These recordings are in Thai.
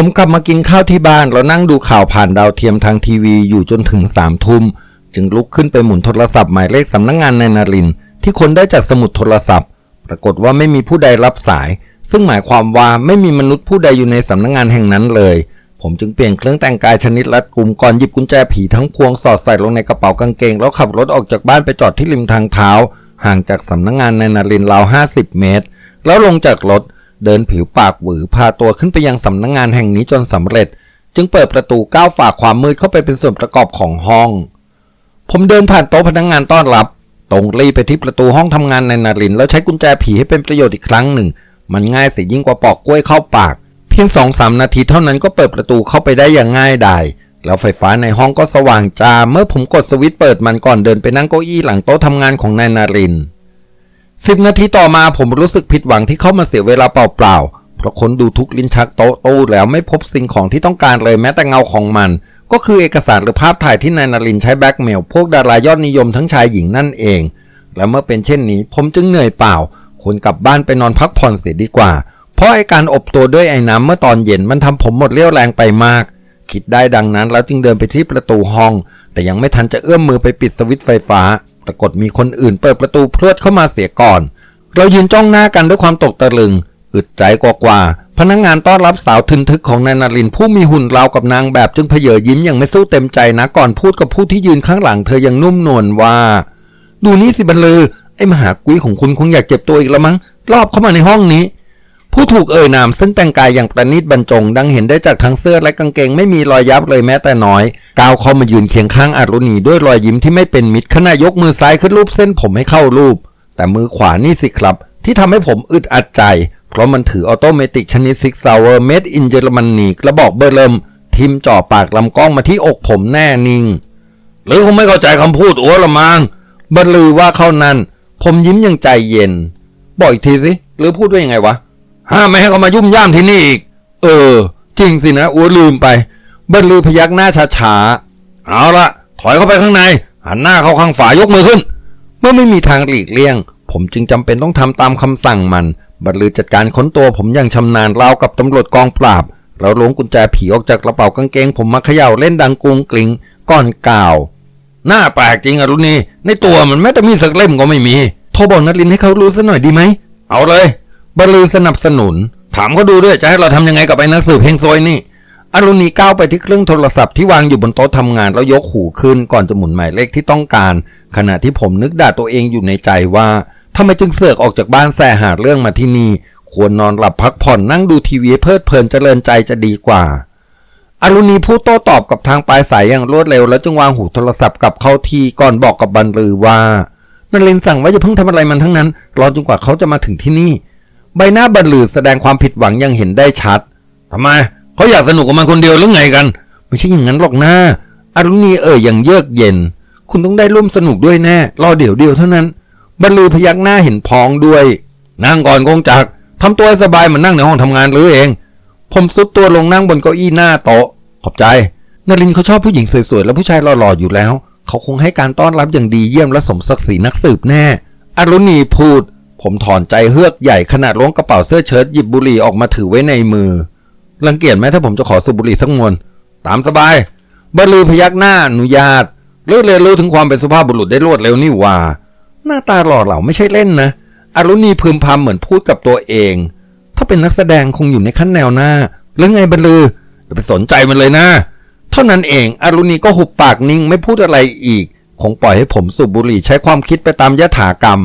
ผมกลับมากินข้าวที่บ้านแล้วนั่งดูข่าวผ่านดาวเทียมทางทีวีอยู่จนถึงสามทุ่ม จึงลุกขึ้นไปหมุนโทรศัพท์หมายเลขสำนักงงานนายนาริน ที่คนได้จากสมุดโทรศัพท์ ปรากฏว่าไม่มีผู้ใดรับสาย ซึ่งหมายความว่าไม่มีมนุษย์ผู้ใดอยู่ในสำนักงงานแห่งนั้นเลย ผมจึงเปลี่ยนเครื่องแต่งกายชนิดรัดกุมก่อนหยิบกุญแจผีทั้งพวงสอดใส่ลงในกระเป๋ากางเกง แล้วขับรถออกจากบ้านไปจอดที่ริมทางเท้า ห่างจากสำนักงงานนายนารินราว50 เมตร แล้วลงจากรถ เดินผิวปากหวือพาตัวขึ้นไปยังสำนักงงานแห่งนี้จนสำเร็จ จึงเปิดประตูก้าวฝ่าความมืดเข้าไปเป็นส่วนประกอบของห้อง ผมเดินผ่านโต๊ะพนักงานต้อนรับ ตรงรีไปที่ประตูห้องทำงานในนาริน แล้วใช้กุญแจผีให้เป็นประโยชน์อีกครั้งหนึ่ง มันง่ายเสียยิ่งกว่าปอกกล้วยเข้าปาก เพียงสองสามนาทีเท่านั้นก็เปิดประตูเข้าไปได้อย่างง่ายดายแล้วไฟฟ้าในห้องก็สว่างจ้าเมื่อผมกดสวิตช์เปิดมันก่อนเดินไปนั่งเก้าอี้หลังโต๊ะทำงานของนายนาริน สิบนาทีต่อมาผมรู้สึกผิดหวังที่เข้ามาเสียเวลาเปล่าๆ เพราะค้นดูทุกลิ้นชักโต๊ะตู้แล้วไม่พบสิ่งของที่ต้องการเลยแม้แต่เงาของมัน ก็คือเอกสารหรือภาพถ่ายที่นายนารินใช้แบล็กเมลพวกดารายอดนิยมทั้งชายหญิงนั่นเอง และเมื่อเป็นเช่นนี้ ผมจึงเหนื่อยเปล่าควรกลับบ้านไปนอนพักผ่อนเสียดีกว่า เพราะไอการอบตัวด้วยไอ้น้ำเมื่อตอนเย็นมันทำผมหมดเรี่ยวแรงไปมาก คิดได้ดังนั้นแล้วจึงเดินไปที่ประตูห้อง แต่ยังไม่ทันจะเอื้อมมือไปปิดสวิตช์ไฟฟ้า ปรากฏมีคนอื่นเปิดประตูพรวดเข้ามาเสียก่อน เรายืนจ้องหน้ากันด้วยความตกตะลึง อึดใจกว่าๆพนักงานต้อนรับสาวทึนทึกของนายนารินผู้มีหุ่นราวกับนางแบบจึงเพเยอยิ้มอย่างไม่สู้เต็มใจนะก่อนพูดกับผู้ที่ยืนข้างหลังเธอยังนุ่มนวลว่า ดูนี่สิบรรลือไอ้มหากุ้ยของคุณคงอยากเจ็บตัวอีกแล้วมั้งรอบเข้ามาในห้องนี้ ผู้ถูกเอ่ยนามซึ่งแต่งกายอย่างประณีตบรรจง ดังเห็นได้จากทั้งเสื้อและกางเกงไม่มีรอยยับเลยแม้แต่น้อย ก้าวเข้ามายืนเคียงข้างอารุณีด้วยรอยยิ้มที่ไม่เป็นมิตรขณะยกมือซ้ายขึ้นรูปเส้นผมให้เข้ารูป แต่มือขวานี่สิครับ ที่ทำให้ผมอึดอัดใจ เพราะมันถือออโตเมติกชนิดซิกซาวเวอร์เมดอินเยอรมนีกระบอกเบอร์เริ่มทิมจ่อปากลำกล้องมาที่อกผมแน่นิ่ง หรือคงไม่เข้าใจคำพูดอัวละมังบรรลือว่าเข้านั้น ผมยิ้มอย่างใจเย็น บอกอีกทีสิหรือพูดว่ายังไงวะ ห้ามไม่ให้เขามายุ่มย่ามที่นี่อีก เออ จริงสินะอัวลืมไปบรรลือพยักหน้าช้าๆเอาละถอยเข้าไปข้างใน หันหน้าเข้าข้างฝายกมือขึ้น เมื่อไม่มีทางหลีกเลี่ยง ผมจึงจำเป็นต้องทำตามคำสั่งมัน บัตรลือจัดการค้นตัวผมอย่างชำนาญราวกับตำรวจกองปราบ เราล้วงกุญแจผีออกจากกระเป๋ากางเกง ผมมาเขย่าเล่นดังกรุงกลิงก่อนกาว หน้าแปลกจริงอะรุณีในตัวมันแม้แต่มีสักเล่มก็ไม่มี โทรบอกนัดลินให้เขารู้ซะหน่อยดีไหม เอาเลย บรรลือสนับสนุน ถามเขาดูด้วยจะให้เราทำยังไงกับไอ้นักสืบเฮงซวยนี่อรุณีก้าวไปที่เครื่องโทรศัพท์ที่วางอยู่บนโต๊ะทำงานแล้วยกหูขึ้นก่อนจะหมุนหมายเลขที่ต้องการ ขณะที่ผมนึกด่าตัวเองอยู่ในใจว่าทำไมจึงเสือกออกจากบ้านแสหาเรื่องมาที่นี่ ควรนอนหลับพักผ่อนนั่งดูทีวีเพลิดเพลินเจริญใจจะดีกว่า อรุณีพูดโต้ตอบกับทางปลายสายอย่างรวดเร็วแล้วจึงวางหูโทรศัพท์กับเข้าทีก่อนบอกกับบรรลือว่านรินทร์สั่งว่าอย่าเพิ่งทำอะไรมันทั้งนั้นรอจนกว่าเขาจะมาถึงที่นี่ ใบหน้าบรรลือแสดงความผิดหวังยังเห็นได้ชัดทำไมเขาอยากสนุกกับมันคนเดียวหรือไงกัน ไม่ใช่อย่างนั้นหรอกนะอรุณีเอ่ยอย่างเยือกเย็น คุณต้องได้ร่วมสนุกด้วยแน่ รอเดี๋ยวเดียวเท่านั้น บรรลือพยักหน้าเห็นพ้องด้วย นั่งก่อนกงจักทำตัวสบายเหมือนนั่งในห้องทำงานหรือเอง ผมซุดตัวลงนั่งบนเก้าอี้หน้าโต๊ะ ขอบใจนรินเขาชอบผู้หญิงสวยๆและผู้ชายหล่อๆอยู่แล้ว เขาคงให้การต้อนรับอย่างดีเยี่ยมและสมศักดิ์ศรีนักสืบแน่อรุณีพูด ผมถอนใจเฮือกใหญ่ขนาดล้วงกระเป๋าเสื้อเชิ้ตหยิบบุหรี่ออกมาถือไว้ในมือ รังเกียจไหมถ้าผมจะขอสูบบุหรี่สักมวน ตามสบายบรรลือพยักหน้าอนุญาตเลือเรียนรู้ถึงความเป็นสุภาพบุรุษได้รวดเร็วนี่ว่า หน้าตาหล่อเหลาไม่ใช่เล่นนะ อรุณีพึมพำเหมือนพูดกับตัวเอง ถ้าเป็นนักแสดงคงอยู่ในขั้นแนวหน้า หรือไงบรรลืออย่าไปสนใจมันเลยนะ เท่านั้นเอง อรุณีก็หุบปากนิ่งไม่พูดอะไรอีก คงปล่อยให้ผมสูบบุหรี่ใช้ความคิดไปตามยถากรรม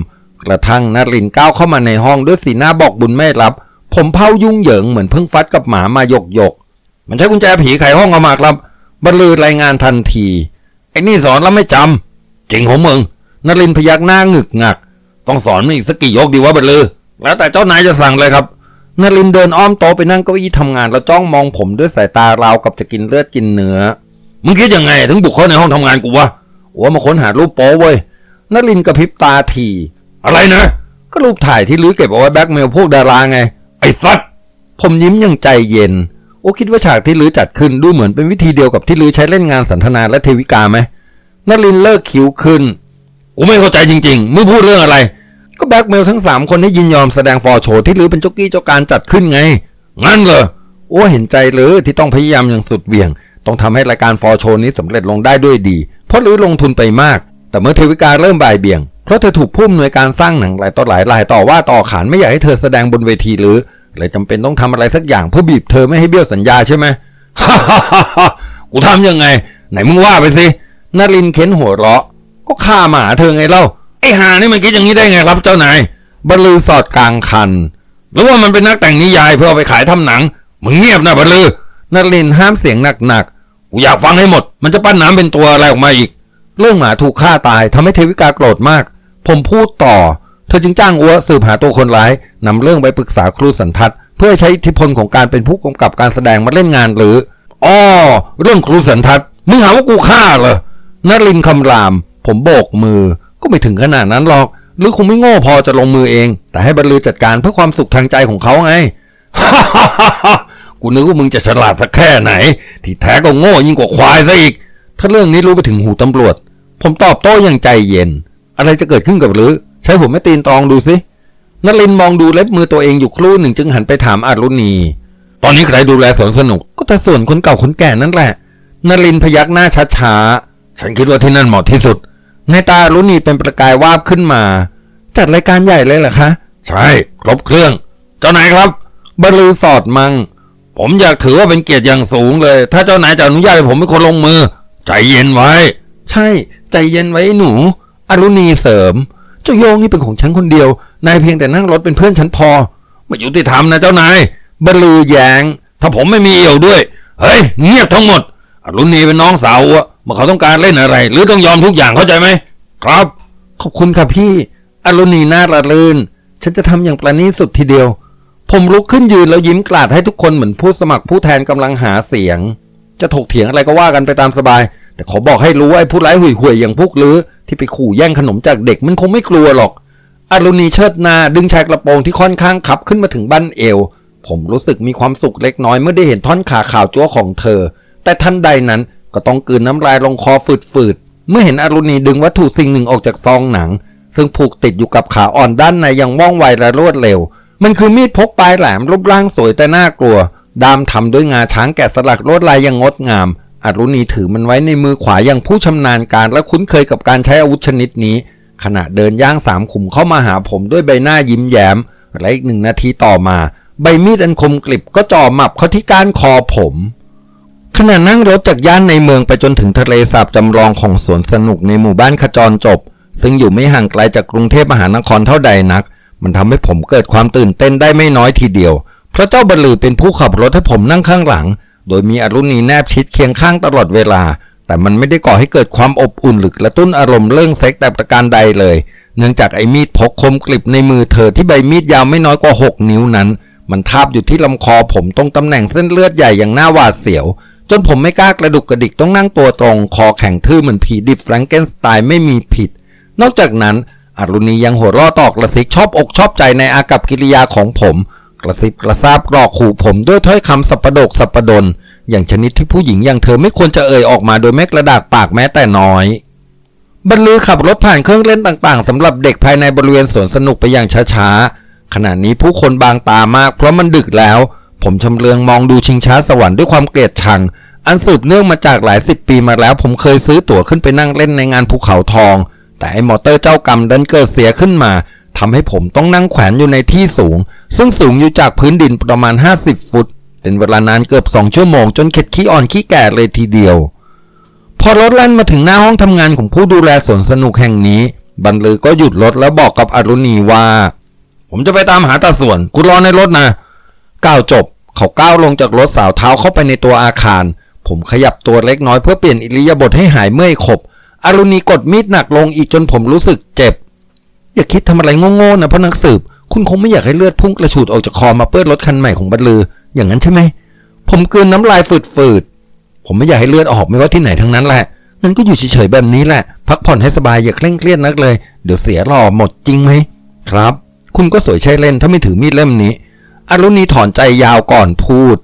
กระทั่งนรินก้าวเข้ามาในห้องด้วยสีหน้าบอกบุญไม่รับ ผมเผายุ่งเหยิงเหมือนเพิ่งฟัดกับหมามาหยกหยกๆมันใช้กุญแจผีไขห้องเอามาครับบรรลือรายงานทันที ไอ้นี่สอนแล้วไม่จำจริงของมึงนรินพยักหน้าหงึกงัก ต้องสอนมันอีกสักกี่ยกดีวะบรรลือ แล้วแต่เจ้านายจะสั่งเลยครับนรินเดินอ้อมโต๊ะไปนั่งเก้าอี้ทำงานแล้วจ้องมองผมด้วยสายตาราวกับจะกินเลือดกินเนื้อ มึงคิดยังไงถึงบุกเข้าในห้องทำงานกูวะโอ้มาค้นหารูปโป๊เว้ยนรินกระพริบตาที อะไรนะ ก็รูปถ่ายที่ลื้อเก็บเอาไว้แบ็กเมลพวกดาราไง ไอ้สัตว์ผมยิ้มอย่างใจเย็น โอ้คิดว่าฉากที่ลื้อจัดขึ้นดูเหมือนเป็นวิธีเดียวกับที่ลื้อใช้เล่นงานสันทนาและเทวิกาไหมนรินเลิกคิ้วขึ้นกูไม่เข้าใจจริงๆมึงพูดเรื่องอะไร ก็แบ็กเมลทั้งสามคนให้ยินยอมแสดงฟอร์โชว์ที่ลื้อเป็นเจ้ากี้เจ้าการจัดขึ้นไง งั้นเหรอโอ้เห็นใจเลยที่ต้องพยายามอย่างสุดเวี่ยง ต้องทำให้รายการฟอร์โชว์นี้สำเร็จลงได้ด้วยดี เพราะลื้อลงทุนไปมาก แต่เมื่อเทวิกาเริ่มบ่ายเบี่ยง เพราะเธอถูกผู้อำนวยการสร้างหนังหลายต่อหลายรายต่อว่าต่อขานไม่อยากให้เธอแสดงบนเวทีหรือเลยจำเป็นต้องทำอะไรสักอย่างเพื่อบีบเธอไม่ให้เบี้ยวสัญญาใช่ไหมฮ่าฮ่ากูทำยังไง ไหนมึงว่าไปสินารินเค้นหัวเราะ ก็ฆ่าหมาเธอไงเล่าไอ้หานี่มันคิดอย่างนี้ได้ไงครับเจ้านายบรรลือสอดกลางคัน หรือว่ามันเป็นนักแต่งนิยายเพื่อเอาไปขายทำหนัง มึงเงียบนะบรรลือนารินห้ามเสียงหนักๆกูอยากฟังให้หมด มันจะปั้นน้ำเป็นตัวอะไรออกมาอีก เรื่องหมาถูกฆ่าตายทำให้เทวิกาโกรธมาก ผมพูดต่อ เธอจึงจ้างอัวสืบหาตัวคนร้ายนำเรื่องไปปรึกษาครูสันทัศน์เพื่อใช้อิทธิพลของการเป็นผู้กำกับการแสดงมาเล่นงานหรืออ๋อเรื่องครูสันทัศน์มึงหาว่ากูฆ่าเหรอนรินคำราม ผมโบกมือ ก็ไม่ถึงขนาดนั้นหรอก หรือคงไม่โง่พอจะลงมือเอง แต่ให้บรรลือจัดการเพื่อความสุขทางใจของเขาไงกูนึกว่ามึงจะฉลาดสักแค่ไหน ที่แท้ก็โง่ยิ่งกว่าควายซะอีก ถ้าเรื่องนี้รู้ไปถึงหูตำรวจ ผมตอบโต้อย่างใจเย็น อะไรจะเกิดขึ้นกับหรือ ใช้ผมไม่ตีนตองดูสินลินมองดูเล็บมือตัวเองอยู่ครู่หนึ่งจึงหันไปถามอารุณี ตอนนี้ใครดูแลสวนสนุก ก็แต่ส่วนคนเก่าคนแก่นั่นแหละนลินพยักหน้าช้าๆฉันคิดว่าที่นั่นเหมาะที่สุด ในตาอรุณีเป็นประกายวาบขึ้นมา จัดรายการใหญ่เลยเหรอคะ ใช่ครบเครื่อง เจ้านายครับบรรลือสอดมัง ผมอยากถือว่าเป็นเกียรติอย่างสูงเลย ถ้าเจ้านายจะอนุญาตให้ผมเป็นคนลงมือ ใจเย็นไว้ ใช่ ใจเย็นไว้หนู อรุณีเสริม เจ้าโยงนี่เป็นของฉันคนเดียวนายเพียงแต่นั่งรถเป็นเพื่อนฉันพอไม่ยุติธรรมนะเจ้านายบลือแยง ถ้าผมไม่มีเอี่ยวด้วย เฮ้ย เงียบทั้งหมด อรุณีเป็นน้องสาวอะเมื่อเขาต้องการเล่นอะไร หรือต้องยอมทุกอย่างเข้าใจไหมครับ ขอบคุณค่ะพี่ อรุณีน่าระลื่น ฉันจะทำอย่างประณีตสุดทีเดียว ผมลุกขึ้นยืนแล้วยิ้มกลาดให้ทุกคนเหมือนผู้สมัครผู้แทนกำลังหาเสียง จะถกเถียงอะไรก็ว่ากันไปตามสบาย แต่ขอบอกให้รู้ว่าไอ้ผู้ร้ายห่วยๆอย่างพวกลือ ที่ไปขู่แย่งขนมจากเด็กมันคงไม่กลัวหรอก อารุณีเชิดหน้าดึงชายกระโปรงที่ค่อนข้างขับขึ้นมาถึงบั้นเอว ผมรู้สึกมีความสุขเล็กน้อยเมื่อได้เห็นท่อนขาขาวจั๊วของเธอ แต่ทันใดนั้นก็ต้องกลืนน้ำลายลงคอฝืดๆ เมื่อเห็นอรุณีดึงวัตถุสิ่งหนึ่งออกจากซองหนัง ซึ่งผูกติดอยู่กับขาอ่อนด้านในอย่างว่องไวและรวดเร็ว มันคือมีดพกปลายแหลมรูปร่างสวยแต่น่ากลัว ดามทำด้วยงาช้างแกะสลักลวดลายอย่างงดงาม อรุณีถือมันไว้ในมือขวาอย่างผู้ชำนาญการและคุ้นเคยกับการใช้อาวุธชนิดนี้ ขณะเดินย่างสามขุมเข้ามาหาผมด้วยใบหน้ายิ้มแย้มและอีกหนึ่งนาทีต่อมา ใบมีดอันคมกริบก็จ่อหมับเข้าที่ก้านคอผมขณะนั่งรถจากย่านในเมืองไปจนถึงทะเลสาบจำลองของสวนสนุกในหมู่บ้านขจรจบ ซึ่งอยู่ไม่ห่างไกลจากกรุงเทพมหานครเท่าใดนัก มันทำให้ผมเกิดความตื่นเต้นได้ไม่น้อยทีเดียวเพราะเจ้าบรรลือเป็นผู้ขับรถให้ผมนั่งข้างหลัง โดยมีอรุณีแนบชิดเคียงข้างตลอดเวลา แต่มันไม่ได้ก่อให้เกิดความอบอุ่นหรือกระตุ้นอารมณ์เรื่องเซ็กแต่ประการใดเลย เนื่องจากไอ้มีดพกคมกริบในมือเธอที่ใบมีดยาวไม่น้อยกว่า 6 นิ้วนั้น มันทาบอยู่ที่ลำคอผมตรงตำแหน่งเส้นเลือดใหญ่อย่างน่าหวาดเสียว จนผมไม่กล้ากระดุกกระดิกต้องนั่งตัวตรง คอแข็งทื่อเหมือนผีดิบแฟรงเกนสไตน์ไม่มีผิด นอกจากนั้นอรุณียังหัวเราะตอกกระซิกชอบอกชอบใจในอากับกิริยาของผม กระซิบกระซาบกรอกขู่ผมด้วยถ้อยคำสับประดกสับประดน อย่างชนิดที่ผู้หญิงอย่างเธอไม่ควรจะเอ่ยออกมาโดยแม้กระดากปากแม้แต่น้อย บรรลือขับรถผ่านเครื่องเล่นต่างๆสำหรับเด็กภายในบริเวณสวนสนุกไปอย่างช้าๆขณะนี้ผู้คนบางตามากเพราะมันดึกแล้ว ผมชำเลืองมองดูชิงช้าสวรรค์ด้วยความเกลียดชัง อันสืบเนื่องมาจากหลายสิบปีมาแล้ว ผมเคยซื้อตั๋วขึ้นไปนั่งเล่นในงานภูเขาทอง แต่ไอ้มอเตอร์เจ้ากรรมดันเกิดเสียขึ้นมา ทำให้ผมต้องนั่งแขวนอยู่ในที่สูง ซึ่งสูงอยู่จากพื้นดินประมาณ 50 ฟุต เป็นเวลานานเกือบ2ชั่วโมงจนเข็ดขี้อ่อนขี้แก่เลยทีเดียว พอรถแล่นมาถึงหน้าห้องทำงานของผู้ดูแลสวนสนุกแห่งนี้ บรรลือก็หยุดรถแล้วบอกกับอรุณีว่า ผมจะไปตามหาตาส่วนคุณรอในรถนะก้าวจบ เขาก้าวลงจากรถสาวเท้าเข้าไปในตัวอาคาร ผมขยับตัวเล็กน้อยเพื่อเปลี่ยนอิริยาบถให้หายเมื่อยขบอรุณีกดมีดหนักลงอีกจนผมรู้สึกเจ็บ อย่าคิดทำอะไรโง่ๆนะเพราะนักสืบ คุณคงไม่อยากให้เลือดพุ่งกระฉูดออกจากคอมาเปื้อนรถคันใหม่ของบรรลือ อย่างนั้นใช่ไหม ผมกลืนน้ำลายฝืดๆ ผมไม่อยากให้เลือดออกไม่ว่าที่ไหนทั้งนั้นแหละ งั้นก็อยู่เฉยๆแบบนี้แหละ พักผ่อนให้สบายอย่าเคร่งเครียดนักเลย เดี๋ยวเสียหล่อหมดจริงไหม ครับ คุณก็สวยใช่เล่นถ้าไม่ถือมีดเล่มนี้อรุณีถอนใจยาวก่อนพูด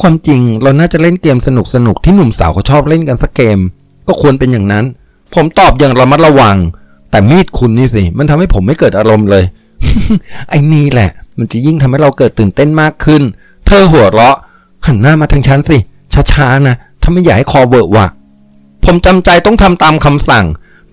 ความจริงเราน่าจะเล่นเกมสนุกๆที่หนุ่มสาวเขาชอบเล่นกันสักเกม ก็ควรเป็นอย่างนั้น ผมตอบอย่างระมัดระวัง แต่มีดคุณนี่สิ มันทำให้ผมไม่เกิดอารมณ์เลย ไอ้นี่แหละ มันจะยิ่งทำให้เราเกิดตื่นเต้นมากขึ้น เธอหัวเราะ หันหน้ามาทางฉันสิ ช้าๆนะ ถ้าไม่อยากให้คอเวอะวะผมจำใจต้องทำตามคำสั่ง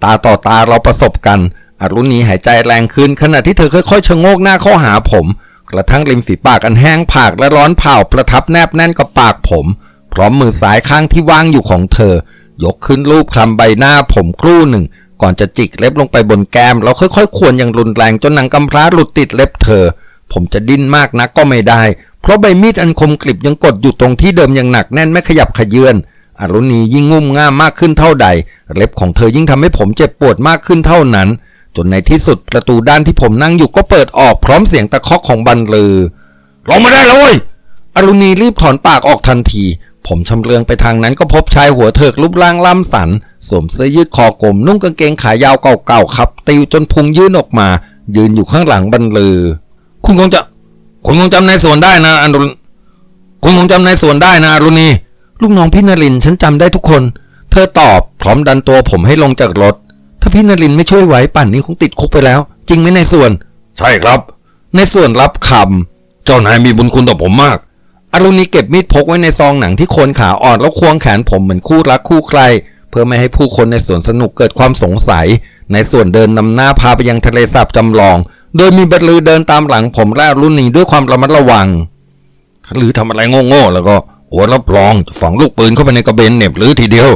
ตาต่อตาเราประสบกัน อรุณีหายใจแรงขึ้นขณะที่เธอค่อยๆชะโงกหน้าเข้าหาผม กระทั่งริมฝีปากอันแห้งผากและร้อนเผาประทับแนบแน่นกับปากผม พร้อมมือซ้ายข้างที่ว่างอยู่ของเธอ ยกขึ้นรูปคลำใบหน้าผมครู่หนึ่ง ก่อนจะจิกเล็บลงไปบนแก้มแล้วค่อยๆควรอย่างรุนแรงจนหนังกำพร้าหลุดติดเล็บเธอ ผมจะดิ้นมากนักก็ไม่ได้ เพราะใบมีดอันคมกริบยังกดอยู่ตรงที่เดิมอย่างหนักแน่นไม่ขยับขยื่นอรุณียิ่งงุ่มง่ามมากขึ้นเท่าใด เล็บของเธอยิ่งทำให้ผมเจ็บปวดมากขึ้นเท่านั้น จนในที่สุดประตูด้านที่ผมนั่งอยู่ก็เปิดออกพร้อมเสียงตะคอกของบันลือลงมาได้แล้วเว้ยอรุณีรีบถอนปากออกทันที ผมชำเลืองไปทางนั้นก็พบชายหัวเถิกรูปร่างล่ำสัน สวมเสื้อยืดคอกลมนุ่งกางเกงขายาวเก่าๆครับ ติวจนพุงยื่นออกมา ยืนอยู่ข้างหลังบรรลือ คุณคงจะคุณคงจำในายส่วนได้นะอรุคุณคงจำในายส่วนได้นะอรุณีลูกน้องพี่นรินฉันจำได้ทุกคน เธอตอบพร้อมดันตัวผมให้ลงจากรถ ถ้าพี่นรินไม่ช่วยไว้ป่านนี้คงติดคุกไปแล้ว จริงไหมในายส่วน ใช่ครับ ในส่วนรับคำเจ้านายมีบุญคุณต่อผมมากอรุณีเก็บมีดพกไว้ในซองหนังที่โคนขาอ่อนแล้วควงแขนผมเหมือนคู่รักคู่ใคร เพื่อไม่ให้ผู้คนในสวนสนุกเกิดความสงสัย ในส่วนเดินนำหน้าพาไปยังทะเลสาบจำลอง โดยมีบัตรลือเดินตามหลังผมและอรุณีด้วยความระมัดระวังถ้าลือทำอะไรโง่ๆแล้วก็หัวรับรองฝังลูกปืนเข้าไปในกระเบนเหน็บหรือทีเดียว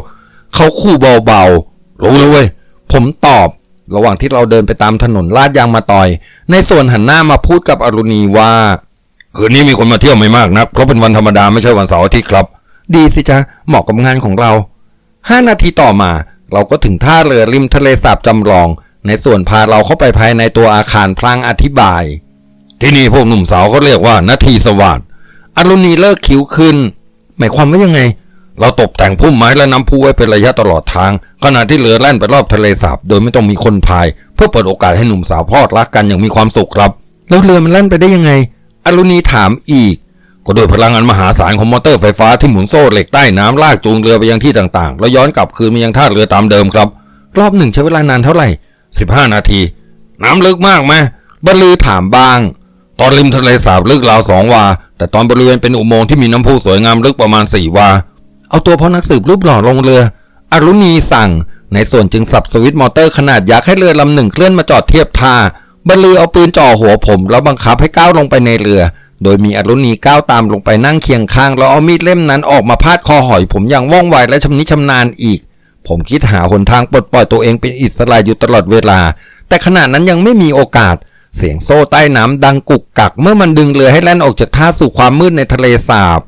เขาคู่เบาๆ รู้แล้วเว้ย ผมตอบ ระหว่างที่เราเดินไปตามถนนลาดยางมาต่อย ในส่วนหันหน้ามาพูดกับอรุณีว่า คืนนี้มีคนมาเที่ยวไม่มากนัก เพราะเป็นวันธรรมดาไม่ใช่วันเสาร์อาทิตย์ครับ ดีสิจ๊ะ เหมาะกับงานของเรา ห้านาทีต่อมา เราก็ถึงท่าเรือริมทะเลสาบจำลอง ในส่วนพาเราเข้าไปภายในตัวอาคารพลางอธิบาย ที่นี่พวกหนุ่มสาวเขาเรียกว่านาทีสวัสดอรุณีเลิกคิ้วขึ้น หมายความว่ายังไง เราตกแต่งพุ่มไม้และน้ำพุไว้เป็นระยะตลอดทาง ขณะที่เรือแล่นไปรอบทะเลสาบโดยไม่ต้องมีคนพาย เพื่อเปิดโอกาสให้หนุ่มสาวพอดรักกันอย่างมีความสุขครับ แล้วเรือมันแล่นไปได้ยังไง อรุณีถามอีก ก็โดยพลังอันมหาศาลของมอเตอร์ไฟฟ้าที่หมุนโซ่เหล็กใต้น้ำลากจูงเรือไปยังที่ต่างๆ แล้วย้อนกลับคืนมายังท่าเรือตามเดิมครับ รอบหนึ่งใช้เวลานานเท่าไหร่ 15 นาที น้ำลึกมากไหมบรรลือถามบ้าง ตอนริมทะเลสาบลึกราวสองวา แต่ตอนบริเวณเป็นอุโมงค์ที่มีน้ำพุสวยงามลึกประมาณสี่วา เอาตัวพ่อนักสืบรูปหล่อลงเรือ อรุณีสั่ง ในส่วนจึงสับสวิตช์มอเตอร์ขนาดยักษ์ให้เรือลำหนึ่งเคลื่อนมาจอดเทียบท่าบรรลือเอาปืนจ่อหัวผม แล้วบังคับให้ก้าวลงไปในเรือ โดยมีอรุณีก้าวตามลงไปนั่งเคียงข้าง แล้วเอามีดเล่มนั้นออกมาพาดคอหอย ผมอย่างว่องไวและชำนิชำนาญอีก ผมคิดหาหนทางปลดปล่อยตัวเองเป็นอิสระอยู่ตลอดเวลา แต่ขณะนั้นยังไม่มีโอกาส เสียงโซ่ใต้น้ำดังกุกกัก เมื่อมันดึงเรือให้แล่นออกจากท่าสู่ความมืดในทะเลสาบ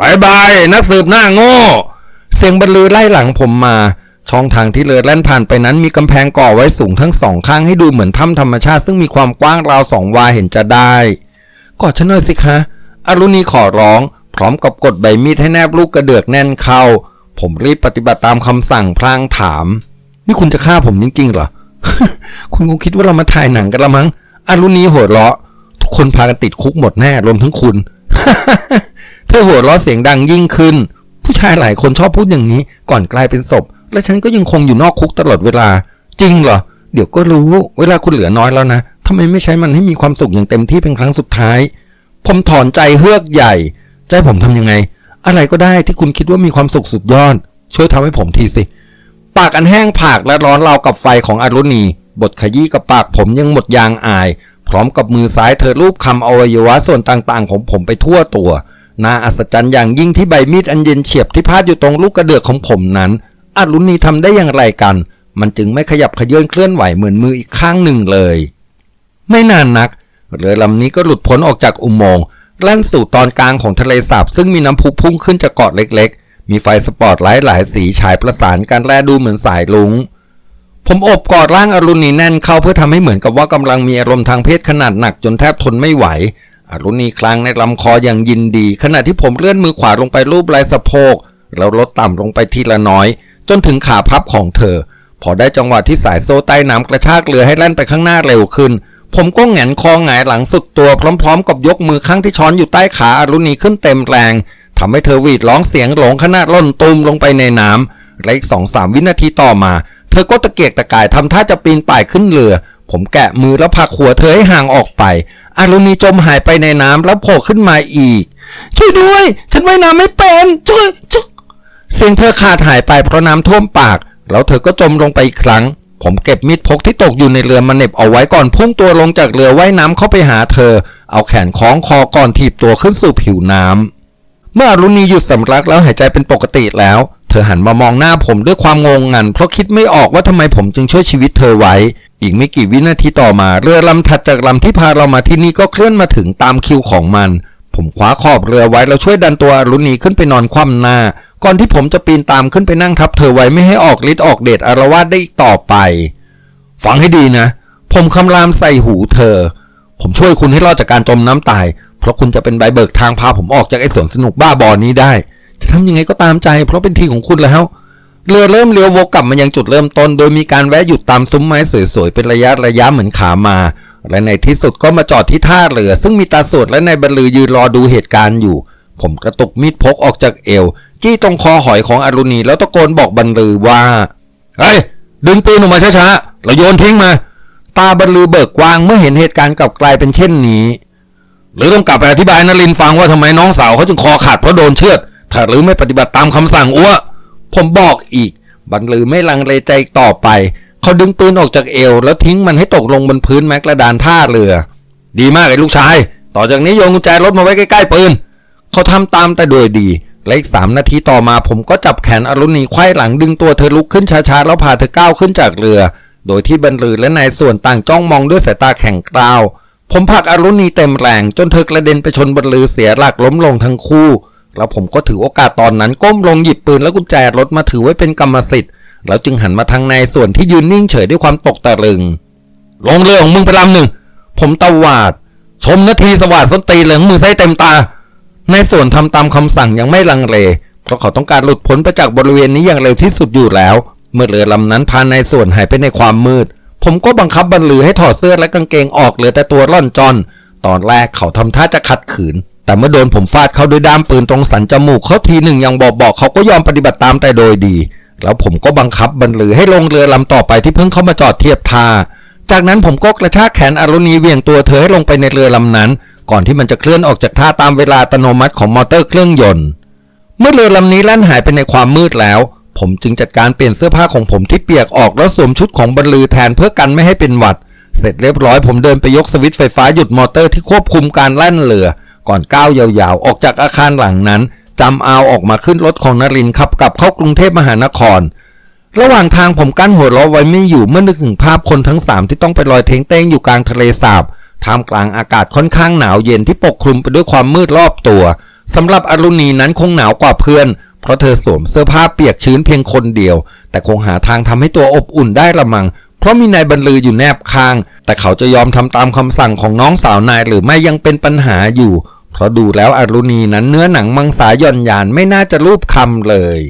บายบายนักสืบหน้าโง่ เสียงบรรลือไล่หลังผมมา ช่องทางที่เรือแล่นผ่านไปนั้นมีกำแพงก่อไว้สูงทั้งสองข้างให้ดูเหมือนถ้ำธรรมชาติซึ่งมีความกว้างราวสองวาเห็นจะได้ กอดฉันหน่อยสิคะ อรุณีขอร้อง พร้อมกับกดใบมีดให้แนบลูกกระเดือกแน่นเข้า ผมรีบปฏิบัติตามคำสั่งพลางถาม นี่คุณจะฆ่าผมจริงๆเหรอ คุณคงคิดว่าเรามาถ่ายหนังกันละมั้ง อรุณีหัวเราะ ทุกคนพากันติดคุกหมดแน่รวมทั้งคุณ เธอหัวเราะเสียงดังยิ่งขึ้น ผู้ชายหลายคนชอบพูดอย่างนี้ ก่อนกลายเป็นศพ และฉันก็ยังคงอยู่นอกคุกตลอดเวลา จริงเหรอ เดี๋ยวก็รู้ เวลาคุณเหลือน้อยแล้วนะ ทำไมไม่ใช้มันให้มีความสุขอย่างเต็มที่เป็นครั้งสุดท้าย ผมถอนใจเฮือกใหญ่ให้ผมทำยังไง อะไรก็ได้ที่คุณคิดว่ามีความสุขสุดยอด ช่วยทำให้ผมทีสิ ปากอันแห้งผากและร้อนราวกับไฟของอารุณี บทขยี้กับปากผมยังหมดยางอาย พร้อมกับมือซ้ายเธอรูปคำอวัยวะส่วนต่างๆ ของผมไปทั่วตัวน่าอัศจรรย์อย่างยิ่งที่ใบมีดอันเย็นเฉียบที่พาดอยู่ตรงลูกกระเดือกของผมนั้นอารุณีทำได้อย่างไรกัน มันจึงไม่ขยับขยื่นเคลื่อนไหวเหมือนมืออีกข้างหนึ่งเลย ไม่นานนัก เรือลำนี้ก็หลุดพ้นออกจากอุโมงค์ล่นสู่ตอนกลางของทะเลสาบซึ่งมีน้ำพุพุ่งขึ้นจากเกาะเล็กๆ มีไฟสปอตไลท์หลายสีฉายประสานกันแลดูเหมือนสายลุง ผมอบกอดร่างอรุณีแน่นเข้าเพื่อทำให้เหมือนกับว่ากำลังมีอารมณ์ทางเพศขนาดหนักจนแทบทนไม่ไหว อรุณีคลางในลำคออย่างยินดี ขณะที่ผมเลื่อนมือขวาลงไปรูปไหล่สะโพกแล้วลดต่ำลงไปทีละน้อย จนถึงขาพับของเธอ พอได้จังหวะที่สายโซ่ใต้น้ำกระชากเรือให้แล่นไปข้างหน้าเร็วขึ้น ผมก็แหงนคอหงายหลังสุดตัวพร้อมๆ กับยกมือข้างที่ช้อนอยู่ใต้ขาอรุณีขึ้นเต็มแรงทำให้เธอหวีดร้องเสียงหลงขณะล่นตุมลงไปในน้ำและอีกสองสามวินาทีต่อมา เธอก็ตะเกียกตะกายทำท่าจะปีนป่ายขึ้นเรือผผมแกะมือแล้วผลักหัวเธอให้ห่างออกไป อารุณีจมหายไปในน้ำแล้วโผล่ขึ้นมาอีก ช่วยด้วย ฉันว่ายน้ำไม่เป็นช่วยช่วยเสียงเธอขาดหายไปเพราะน้ำท่วมปาก แล้วเธอก็จมลงไปอีกครั้ง ผมเก็บมีดพกที่ตกอยู่ในเรือมาเน็บเอาไว้ก่อนพุ่งตัวลงจากเรือว่ายน้ำเข้าไปหาเธอ เอาแขนคล้องคอก่อนถีบตัวขึ้นสู่ผิวน้ำเมื่ออรุณีหยุดสำลักแล้วหายใจเป็นปกติแล้ว เธอหันมามองหน้าผมด้วยความงงงัน เพราะคิดไม่ออกว่าทำไมผมจึงช่วยชีวิตเธอไว้ อีกไม่กี่วินาทีต่อมาเรือลำถัดจากลำที่พาเรามาที่นี่ก็เคลื่อนมาถึงตามคิวของมัน ผมคว้าขอบเรือไว้แล้วช่วยดันตัวอรุณีขึ้นไปนอนคว่ำหน้า ก่อนที่ผมจะปีนตามขึ้นไปนั่งทับเธอไว้ไม่ให้ออกฤทธิ์ออกเดชอารวาสได้อีกต่อไป ฟังให้ดีนะ ผมคำรามใส่หูเธอ ผมช่วยคุณให้รอดจากการจมน้ำตาย เพราะคุณจะเป็นใบเบิกทางพาผมออกจากไอ้สวนสนุกบ้าบอนี้ได้ จะทำยังไงก็ตามใจ เพราะเป็นทีของคุณแล้วเรือเริ่มเลี้ยววกกลับมายังจุดเริ่มต้น โดยมีการแวะหยุดตามซุ้มไม้สวยๆเป็นระยะระยะเหมือนขามา และในที่สุดก็มาจอดที่ท่าเรือ ซึ่งมีตาสวดและนายบรรลือยืนรอดูเหตุการณ์อยู่ ผมกระตุกมีดพกออกจากเอว จี้ตรงคอหอยของอรุณี แล้วตะโกนบอกบรรลือว่าเฮ้ยดึงปืนออกมาช้าๆเราโยนทิ้งมา ตาบรรลือเบิกกว้างเมื่อเห็นเหตุการณ์กลับกลายเป็นเช่นนี้ หรือต้องกลับไปอธิบายนลินฟังว่าทำไมน้องสาวเขาจึงคอขาดเพราะโดนเชือดถ้าหรือไม่ปฏิบัติตามคำสั่งอ้วผมบอกอีกบรรลือไม่ลังเลใจต่อไป เขาดึงปืนออกจากเอว แล้วทิ้งมันให้ตกลงบนพื้นแมกระดานท่าเรือ ดีมากไอ้ลูกชาย ต่อจากนี้โยนกุญแจรถมาไว้ใกล้ๆปืน เขาทำตามแต่โดยดี และอีกสามนาทีต่อมาผมก็จับแขนอรุณีไขว้หลังดึงตัวเธอลุกขึ้นช้าๆแล้วพาเธอก้าวขึ้นจากเรือ โดยที่บรรลือและนายส่วนต่างจ้องมองด้วยสายตาแข็งกร้าว ผมผลักอรุณีเต็มแรงจนเธอกระเด็นไปชนบรรลือเสียหลักล้มลงทั้งคู่ แล้วผมก็ถือโอกาสตอนนั้นก้มลงหยิบปืนและกุญแจรถมาถือไว้เป็นกรรมสิทธิ์ แล้วจึงหันมาทางนายส่วนที่ยืนนิ่งเฉยด้วยความตกตะลึง ลงเรือของมึงไปลำหนึ่ง ผมตวาด ชมนาทีสวัสดส้นตีนเหลืองมือไส้เต็มตาในส่วนทำตามคำสั่งยังไม่ลังเล เพราะเขาต้องการหลุดพ้นไปจากบริเวณนี้อย่างเร็วที่สุดอยู่แล้ว เมื่อเรือลำนั้นพาในส่วนหายไปในความมืด ผมก็บังคับบรรลือให้ถอดเสื้อและกางเกงออกเหลือแต่ตัวร่อนจอนตอนแรกเขาทำท่าจะขัดขืน แต่เมื่อโดนผมฟาดเขาด้วยด้ามปืนตรงสันจมูกเขาทีหนึ่งยังบอกบอกเขาก็ยอมปฏิบัติตามแต่โดยดี แล้วผมก็บังคับบรรลือให้ลงเรือลำต่อไปที่เพิ่งเข้ามาจอดเทียบท่า จากนั้นผมก็กระชากแขนอรุณีเหวี่ยงตัวเธอให้ลงไปในเรือลำนั้น ก่อนที่มันจะเคลื่อนออกจากท่าตามเวลาอัตโนมัติของมอเตอร์เครื่องยนต์ เมื่อเรือลำนี้แล่นหายไปในความมืดแล้ว ผมจึงจัดการเปลี่ยนเสื้อผ้าของผมที่เปียกออกแล้วสวมชุดของบรรลือแทนเพื่อกันไม่ให้เป็นหวัด เสร็จเรียบร้อยผมเดินไปยกสวิตช์ไฟฟ้าหยุดมอเตอร์ที่ควบคุมการแล่นเรือ ก่อนก้าวยาวๆ ออกจากอาคารหลังนั้น จำเอาออกมาขึ้นรถของนรินทร์ขับกลับเข้ากรุงเทพมหานคร ระหว่างทางผมกั้นหัวเราะไว้ไม่อยู่เมื่อนึกถึงภาพคนทั้งสามที่ต้องไปลอยเทงเต้งอยู่กลางทะเลสาบท่ามกลางอากาศค่อนข้างหนาวเย็นที่ปกคลุมไปด้วยความมืดรอบตัวสำหรับอรุณีนั้นคงหนาวกว่าเพื่อน เพราะเธอสวมเสื้อผ้าเปียกชื้นเพียงคนเดียว แต่คงหาทางทำให้ตัวอบอุ่นได้ละมัง เพราะมีนายบรรลืออยู่แนบข้าง แต่เขาจะยอมทำตามคำสั่งของน้องสาวนายหรือไม่ยังเป็นปัญหาอยู่ เพราะดูแล้วอรุณีนั้นเนื้อหนังมังสาหย่อนยานไม่น่าจะรูปคำเลย